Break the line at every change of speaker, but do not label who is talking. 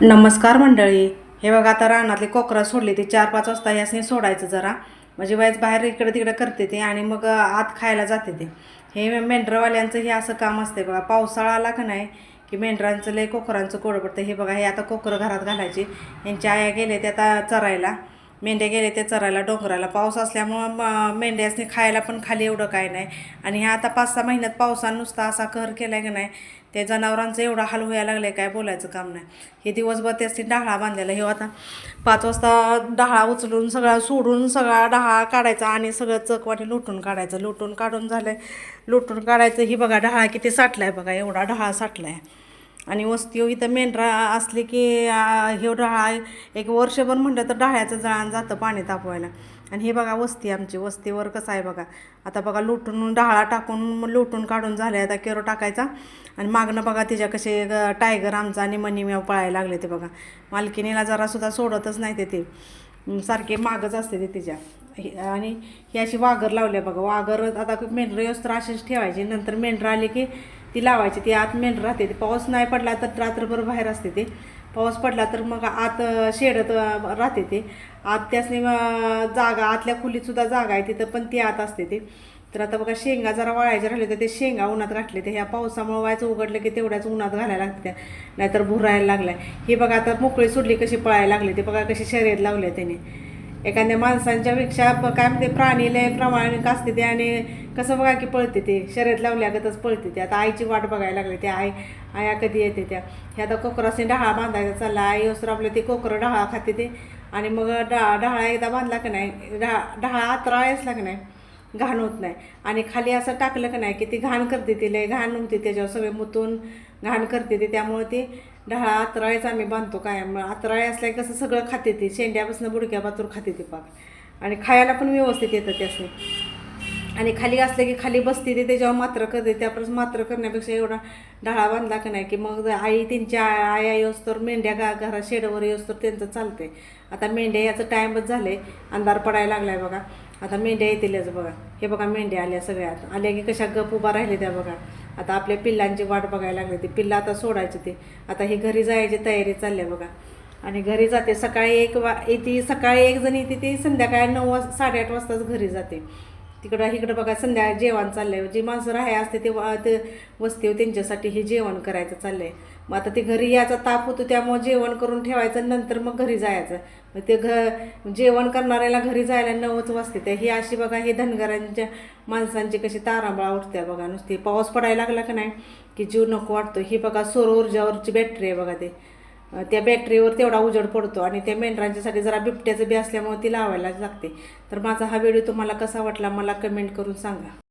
नमस्कार मंडळी. हे बघा आता रानातले कोकरा सोडले ते. चार पाच वाजता यासनी सोडायचं जरा. म्हणजे वाईच बाहेर इकडं तिकडं करते ते आणि मग आत खायला जाते ते. हे मेंढरवाल्यांचं हे असं काम असते बघा. पावसाळा आला का नाही की मेंढरांचं लय कोकरांचं कोडं पडतं. हे बघा हे आता कोकरं घरात घालायचे. यांच्या आया गेले ते आता चरायला. मेंढ्या गेले ते चरायला डोंगराला. पाऊस असल्यामुळं म- मेंढ्यासनी खायला पण खाली एवढं काय नाही. आणि ह्या आता पाच सहा महिन्यात पावसानं नुसता असा कहर केला की नाही. त्या जनावरांचं एवढा हाल व्हायला लागले काय बोलायचं काम नाही. हे दिवसभर त्याची डाळा बांधलेला हे आता पाच वाजता डाळा उचलून सगळा सोडून सगळा डाळा काढायचा आणि सगळं चकवाटी लुटून काढायचं. लुटून काढून झालं लुटून काढायचं. ही बघा डाळा किती साठला आहे बघा. एवढा डाळा आहे आणि वस्ती हो इथं मेंढरा असली की हे डाळा एक वर्षभर म्हटलं तर डाळ्याचं जळान जातं पाणी तापवायला. आणि हे बघा वस्ती आमची वस्तीवर कसं आहे बघा. आता बघा लुटून डाळा टाकून मग लुटून काढून झाले आता केरो टाकायचा. आणि मागणं बघा तिच्या कसे ग- टायगर आमचा आणि मनीम्या पळायला लागले ते बघा. मालकिनीला जरासुद्धा सोडतच नाही ते ते. सारखे मागच असते ते तिच्या. हे- आणि ही अशी वाघर लावल्या बघा. वाघर आता मेंढरं तर अशीच ठेवायची. नंतर मेंढरं आले की ती लावायची ती आत मेन राहते. पाऊस नाही पडला तर रात्रभर बाहेर असते ते. पाऊस पडला तर मग आत शेडत राहते ते. आत त्यासनी जागा आतल्या खोलीतसुद्धा जागा आहे तिथं पण ती आत असते ते. तर आता बघा शेंगा जरा वळायचे राहिले तर ते शेंगा उन्हात घातले ते ह्या पावसामुळे व्हायचं उघडलं की तेवढ्याच उन्हात घालायला लागते त्या. नाहीतर भुरायला लागलाय. हे बघा आता मोकळी सोडली कशी पळायला लागले ते बघा कशी शर्यत लावले त्याने. एखाद्या माणसांच्या पेक्षा काय म्हणते प्राणी लय प्रामाणिक असते ते आणि कसं बघा की पळते ते. शर्यत लावल्यागतच पळते ते. आता आईची वाट बघायला लागली ते आई आया कधी येते त्या. हे आता कोकरासने डहाळा बांधायचा चालला. आई असं आपलं ते कोकरं डहाळा खाते ते. आणि मग डा डहाळा एकदा बांधला की नाही? डहा डहाळा आतराळायचला की नाही? घाण होत नाही. आणि खाली असं टाकलं का नाही की ती घाण करते ती घाण होते त्याच्यावर सगळे मुतून घाण करते ते. त्यामुळे ती ढाळा आतराळीच आम्ही बांधतो कायम. आतराळी असल्या कसं सगळं खाते ते. शेंड्यापासून बुडक्या पातूर खाते ते पाक. आणि खायला पण व्यवस्थित येतं त्यासने आणि खाली असलं की खाली बसते ते त्याच्यावर मात्र करते. त्यापासून मात्र करण्यापेक्षा एवढा ढाळा बांधला का नाही की मग आई त्यांच्या आया येऊस तर मेंढ्या घा घरात शेडवर येऊस तर त्यांचं चालते आता मेंढ्या याचं टाईमच झाले अंधार पडायला आहे बघा. आता मेंढ्या येतीलच बघा. हे बघा मेंढ्या आल्या सगळ्यात आल्या की कशा गप उभा राहिले त्या बघा. आता आपल्या पिल्लांची वाट बघायला लागली. ती पिल्लं आता सोडायची ते. आता ही घरी जायची तयारी चालली आहे बघा. आणि घरी जाते. सकाळी एक वा येते सकाळी एक जण येते ती संध्याकाळी नऊ वाज साडेआठ वाजताच घरी जाते. तिकडं इकडं बघा संध्या जेवण चाललंय. जी माणसं राहाय असते ते वा- ते वस्ती त्यांच्यासाठी हे जेवण करायचं चाललंय. मग आता ते घरी यायचा ताप होतो त्यामुळे जेवण करून ठेवायचं नंतर मग घरी जायचं. मग ते घ जेवण करणाऱ्याला घरी जायला नवच वाजते. त्या ही अशी बघा हे धनगरांच्या माणसांची कशी तारांबळा उठते बघा. नुसती पाऊस पडायला लागला का नाही की जीव नको वाटतो. ही बघा सौर ऊर्जावरची बॅटरी आहे बघा ते. त्या बॅटरीवर तेवढा उजेड पडतो आणि त्या मेंढरांच्यासाठी जरा बिबट्याचं बी असल्यामुळे ती लावायला लागते. तर माझा हा व्हिडिओ तुम्हाला कसा वाटला मला कमेंट करून सांगा.